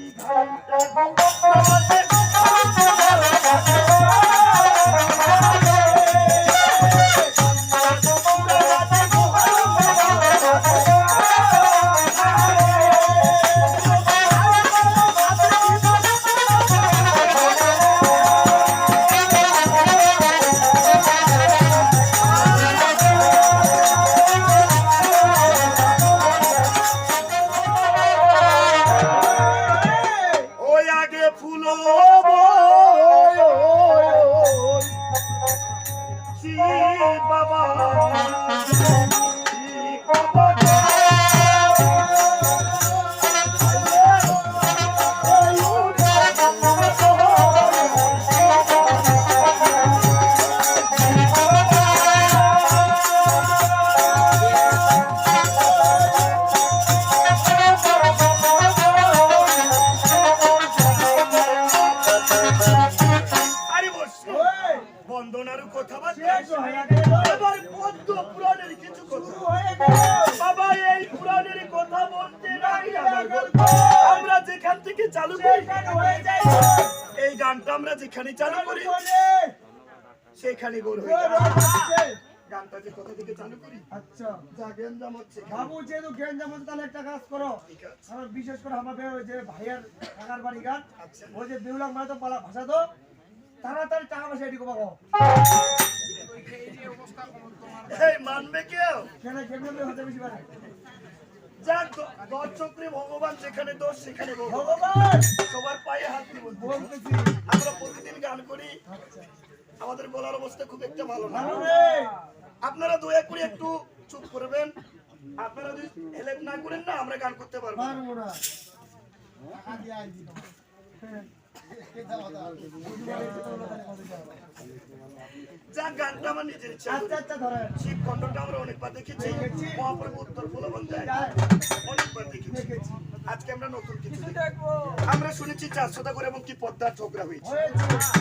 ওই বন্দনার কথা বার্তা এবার পদ্ম পুরাণের কিছু কথা। বাবা এই পুরাণের কথা বলতে আমার যেখান থেকে চালু করি এই গানটা আমরা যেখানে চালু করি সেখানে গোল হয়ে গানটা যে কথা থেকে চালু করি? আচ্ছা। যা গেঞ্জাম হচ্ছে বাবু যেহেতু জ্ঞান যেমন তাহলে একটা কাজ করো। আমার বিশেষ করে আমাদের যে ভাইয়ের টাকার বাড়ি গান আচ্ছা। ওই যে মানে তো পালা ভাষা তো তাড়াতাড়ি টাকা পয়সা এদিকে পাবো এই মানবে কেউ? কেন কেমন হতে বেশি পারে দর্শকরে ভগবান যেখানে দোষ সেখানে ভগবান! সবার পায়ে হাত দিব। বলতেছি। আমরা প্রতিদিন গান করি। আচ্ছা। আমাদের গলার অবস্থা খুব একটা ভালো না। আপনারা দয়া করে একটু চুপ করবেন। আপনারা যদি হেল্প না করেন না আমরা গান করতে পারব না। গানটা আমার নিজের ইচ্ছা। আচ্ছা আচ্ছা ধরেন। শিব খণ্ডটা আমরা অনেকবার দেখেছি। মহাপ্রভু উত্তর অনেকবার দেখেছি। আজকে আমরা নতুন কিছু আমরা শুনেছি চারশোটা করে এবং কি পদ্মার ঝগড়া হয়েছে। হয়েছে।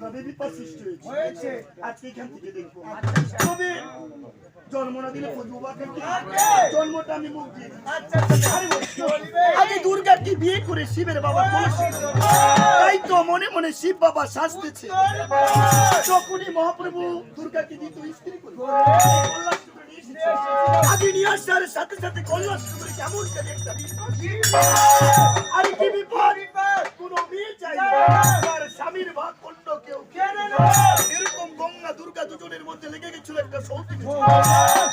কীভাবে বিপদ সৃষ্টি হয়েছে? হয়েছে। আজকে এখান থেকে দেখব। তবে জন্ম না দিলে জন্মটা আমি মুখ দিয়ে। আচ্ছা আচ্ছা। আগে দুর্গাকে বিয়ে করে শিবের বাবা তাই তো মনে মনে শিব বাবা শাস্তেছে যখনই মহাপ্রভু দুর্গাকে দিত স্ত্রী করে। কল্যাণচন্দ্র নিয়ে এসেছে। আগে নিয়ে আসার সাথে সাথে কল্যাণচন্দ্র কেমন করে একটা বিপদ। কি বিপদ কোনো মেয়ে চাই তার স্বামীর বা অন্য কেউ কেনে না। এরকম গঙ্গা দুর্গা দুজনের মধ্যে লেগে গেছিল একটা সৌতি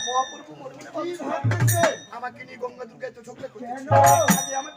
মহাপ্রভু মনে মনে আমাকে নিয়ে গঙ্গা দুর্গায় তো ঝগড়া করছে আমি আগে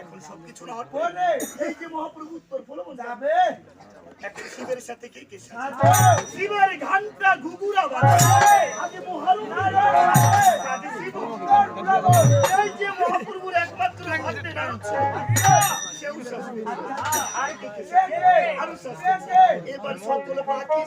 এখন সবকিছু না হওয়ার পরে বলে। এই যে মহাপ্রভু উত্তর ফলবো যাবে। এখন শিবের সাথে কে কে। শিবের ঘণ্টা ঘুঘুরা বাজে আগে মহারু সাথে। শিব এই যে মহাপ্রভুর একমাত্র ভক্তে নাচছে সেও শাস্তি আর কে কে শাস্তি? আরও শাস্তি এবার সকলে বাকি।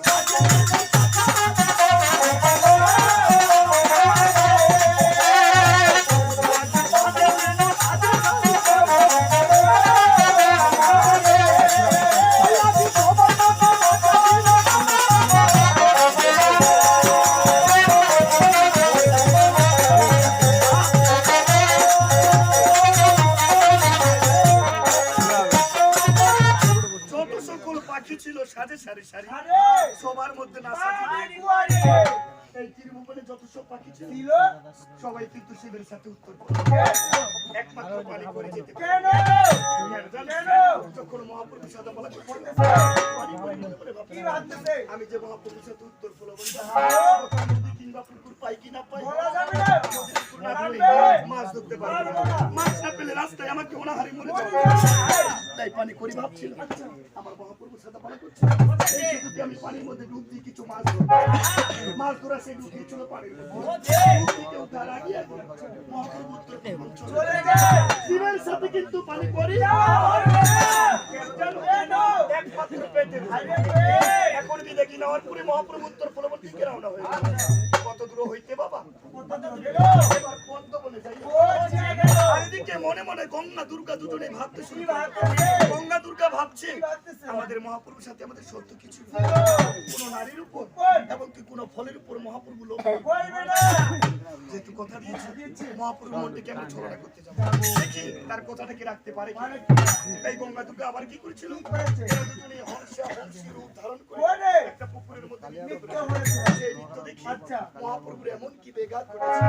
সারি সারি। সবার মধ্যে না সাজিয়ে এই তীরভূপনে যত সব পাখি ছিল ছিল। সবাই কিন্তু শিবের সাথে উত্তর একমাত্র পানি করে যেতে কেন? যখন মহাপ্রভু সাদা বলা আমি যে মহাপ্রভুর সাথে উত্তর ফলো ভালো। নদী কিংবা পুকুর পাই কি না পাই। মাছ ধরতে পারব। মাছ না পেলে রাস্তায় আমাকে অনাহারি মরে যাবে। তাই পানি করি ভাবছিল আমার মহাপ্রভু সাদা বলা করছে। এই আমি পানির মধ্যে ডুব দিই কিছু মাছ ধরবো। মাছ ধরা সেই ডুব দিয়েছিল পানির মধ্যে আগে মহাপ্রভু শিবের সাথে কিন্তু পানি করি। কেন একমাত্র। পেট। এখন না পুরী পরে মহাপ্রভু উত্তর ফলবন কে রওনা হয়ে। কত দূর হইতে বাবা? এবার পদ্ম বলে যাই। মনে মনে গঙ্গা, দুর্গা দুজনে ভাবতে শুরু দুর্গা ভাবছে কি আমাদের মহাপ্রভুর সাথে আমাদের সত্য কিছু কোন নারীর উপর? এবং কি কোন ফলের উপর মহাপ্রভু লোক যেহেতু কথা দিয়েছে মধ্যে কেন ছড়া করতে যাব দেখি তার কথাটাকে রাখতে পারে? মানে? তাই গঙ্গা দুর্গা আবার কি করেছিল কি করেছে? এরা দুজনেই হংসা হংসী রূপ ধারণ করে একটা পুকুরের মধ্যে। সেই নৃত্য দেখি আচ্ছা। এমন কি বেঘাত ঘটেছে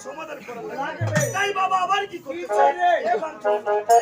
সমাধান করা লাগবে। লাগবে। তাই বাবা আবার কি করতে কি চাই করে?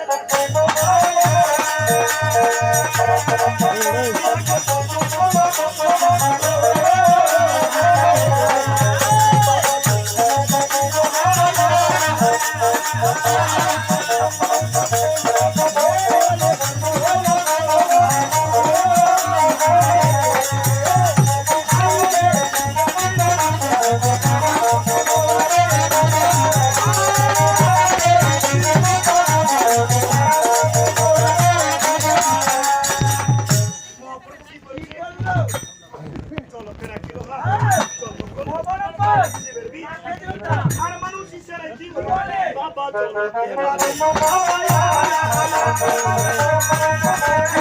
আর মানুষ বলে বলে? বাবা চলো এবারে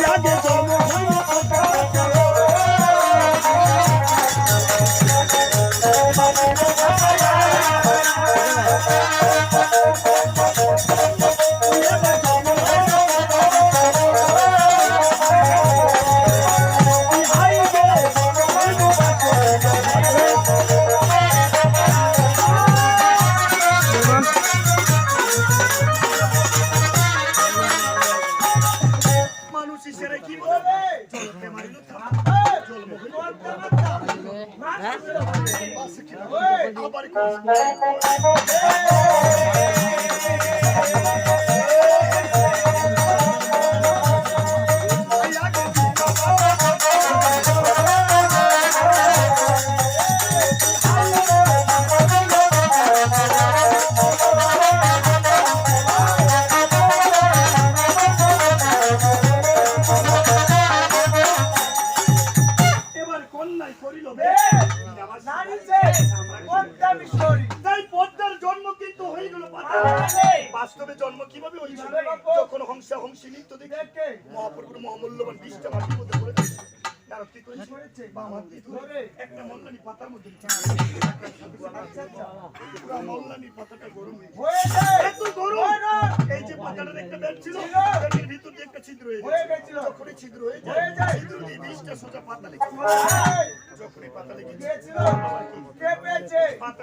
আগে চলো মাছ ছিল একটা মল্লানি পাতার মধ্যে দিচ্ছে। পুরা মল্লানি পাতাটা গরম গেছে। হয়েছে এত গরম! না। এই যে পাতাটার একটা ছিল, ছিল। ভিতর দিয়ে একটা ছিদ্র হয়ে গেছে। গেছিল। যখনই ছিদ্র হয়ে যায়, যায়। ছিদ্র দিয়ে বীজটা সোজা পাতালে যখনই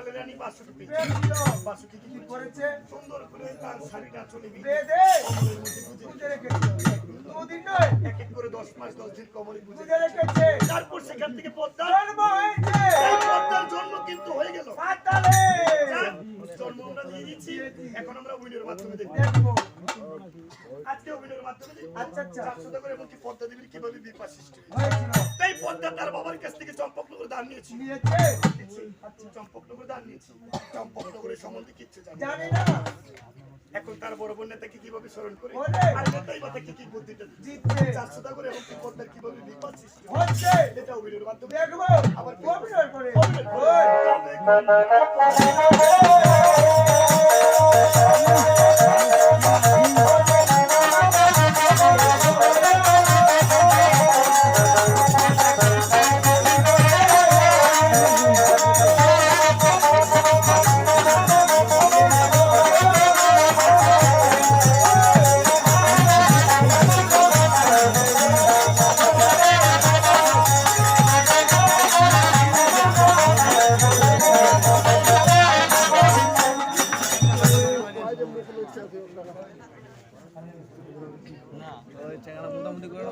রানী পেয়েছি পেয়েছিল বাসুকি কি কি করেছে? করেছে সুন্দর করে তার শাড়িটা চলে গিয়ে বেঁধে কমলের মধ্যে গুজে বুঝে রেখেছে। দুদিন নয় এক এক করে দশ মাস দশ দিন কমলে গুজে বুঝে রেখেছে। তারপর সেখান থেকে পদ্মা জন্ম হয়েছে। এই পদ্মার জন্ম কিন্তু হয়ে গেল। জন্ম আমরা দিয়ে দিচ্ছি। এখন আমরা অভিনয়ের মাধ্যমে দেখব। আজকে অভিনয়ের মাধ্যমে আচ্ছা, আচ্ছা। চারশোটা করে এমনকি পদ্মা দেবীর কীভাবে বিপা সৃষ্টি তাই পদ্মা তার বাবার কাছ থেকে চম্পকনগর দান নিয়েছি। নিয়েছে চম্পকনগর দান নিয়েছি। চম্পকনগরের সম্বন্ধে কিচ্ছু জানি না। এখন তার বড় বোন নেতাকে কীভাবে স্মরণ করে? আর নেতাই মাতাকে কি বুদ্ধিটা দিচ্ছে। চারশোটা করে এবং পদ্মার কীভাবে বিপদ সৃষ্টি। হচ্ছে। এটা অভিনয়ের মাধ্যমে। আবার অভিনয় করে। অভিনয় করে। চেহারা মোটামুটি করে